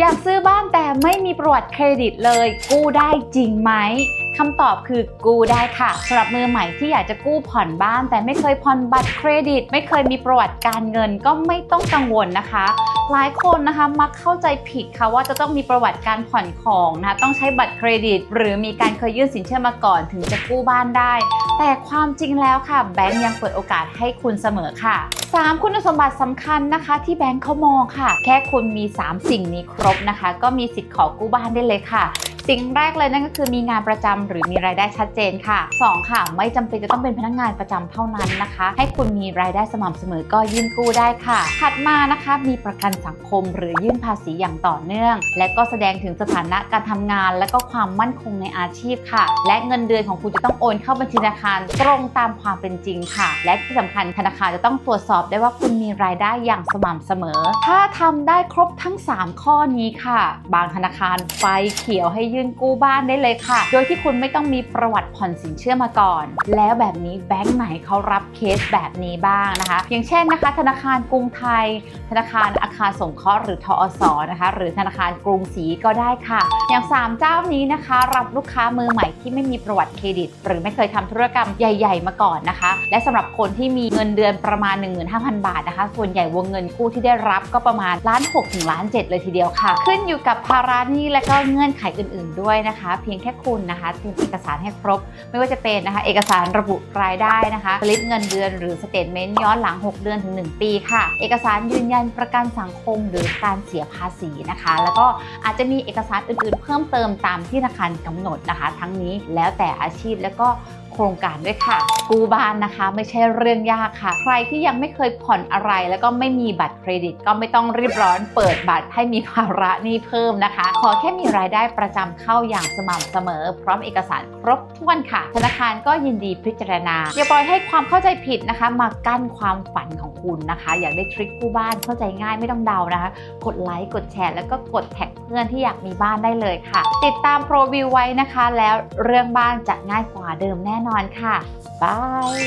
อยากซื้อบ้านแต่ไม่มีประวัติเครดิตเลย กู้ได้จริงไหมคำตอบคือกู้ได้ค่ะสำหรับมือใหม่ที่อยากจะกู้ผ่อนบ้าน แต่ไม่เคยผ่อนบัตรเครดิต ไม่เคยมีประวัติการเงินก็ไม่ต้องกังวลนะคะ หลายคนนะคะมักเข้าใจผิดค่ะว่าจะต้องมีประวัติการผ่อนของนะคะต้องใช้บัตรเครดิต หรือมีการเคยยื่นสินเชื่อมาก่อนถึงจะกู้บ้านได้ แต่ความจริงแล้วค่ะ แบงก์ยังเปิดโอกาสให้คุณเสมอค่ะ 3 คุณสมบัติสำคัญนะคะ ที่แบงก์เขามองค่ะ แค่คุณมี 3 สิ่งนี้ครบนะคะ ก็มีสิทธิ์ขอกู้บ้านได้เลยค่ะ สิ่งแรกเลยนั่นก็คือมีงานประจำหรือมีรายได้ชัดเจนค่ะ 2 ค่ะ ไม่จำเป็นจะต้องเป็นพนักงานประจำเท่านั้นนะคะ ให้คุณมีรายได้สม่ำเสมอก็ยื่นกู้ได้ค่ะ ถัดมานะคะมีประกันสังคมหรือยื่นภาษีอย่างต่อเนื่อง และก็แสดงถึงสถานะการทำงาน และก็ความมั่นคงในอาชีพค่ะ และเงินเดือนของคุณจะต้องโอนเข้าบัญชีธนาคารตรงตามความเป็นจริงค่ะ และที่สำคัญธนาคารจะต้องตรวจสอบได้ว่าคุณมีรายได้อย่างสม่ำเสมอ ถ้าทำได้ครบทั้ง 3 ข้อนี้ค่ะ บางธนาคารไฟเขียวให้ยื่นกู้บ้านได้เลยค่ะ โดยที่คุณไม่ต้องมีประวัติผ่อนสินเชื่อมาก่อน แล้วแบบนี้แบงก์ไหนเขารับเคสแบบนี้บ้างนะคะ อย่างเช่นนะคะ ธนาคารกรุงไทย ธนาคารอาคารสงเคราะห์หรือทอสนะคะ หรือธนาคารกรุงศรีก็ได้ค่ะ อย่าง 3 เจ้านี้นะคะ รับลูกค้ามือใหม่ที่ไม่มีประวัติเครดิต หรือไม่เคยทำธุรกรรมใหญ่ ๆ มาก่อนนะคะ และสำหรับคนที่มีเงินเดือนประมาณ 15,000 บาทนะคะ ส่วนใหญ่วงเงินกู้ที่ได้รับก็ประมาณล้าน6ถึงล้าน7เลยทีเดียวค่ะ ขึ้นอยู่กับภาระหนี้และก็เงื่อนไขอื่นๆด้วยนะคะ เพียงแค่คุณนะคะเตรียมเอกสารให้ครบ ไม่ว่าจะเป็นนะคะ เอกสารระบุรายได้นะคะสลิปเงินเดือนหรือสเตทเมนต์ย้อนหลัง 6 เดือนถึง 1 ปีค่ะ เอกสารยืนยันประกันสังคมหรือการเสียภาษีนะคะ แล้วก็อาจจะมีเอกสารอื่นๆ เพิ่มเติมตามที่ธนาคารกำหนดนะคะ ทั้งนี้แล้วแต่อาชีพแล้วก็ โครงการด้วยค่ะ กู้บ้านนะคะไม่ใช่เรื่องยากค่ะ ใครที่ยังไม่เคยผ่อนอะไร แล้วก็ไม่มีบัตรเครดิต ก็ไม่ต้องรีบร้อนเปิดบัตรให้มีภาระหนี้เพิ่มนะคะ ขอแค่มีรายได้ประจำเข้าอย่างสม่ำเสมอ พร้อมเอกสารครบถ้วนค่ะ ธนาคารก็ยินดีพิจารณา อย่าปล่อยให้ความเข้าใจผิดนะคะ มากั้นความฝันของคุณนะคะ อยากได้ทริคกู้บ้านเข้าใจง่ายไม่ต้องเดานะคะ กดไลค์กดแชร์แล้วก็กดแท็กเพื่อนที่อยากมีบ้านได้เลยค่ะ ติดตามโปรวิวไว้นะคะ แล้วเรื่องบ้านจะง่ายกว่าเดิมแน่นอนค่ะบาย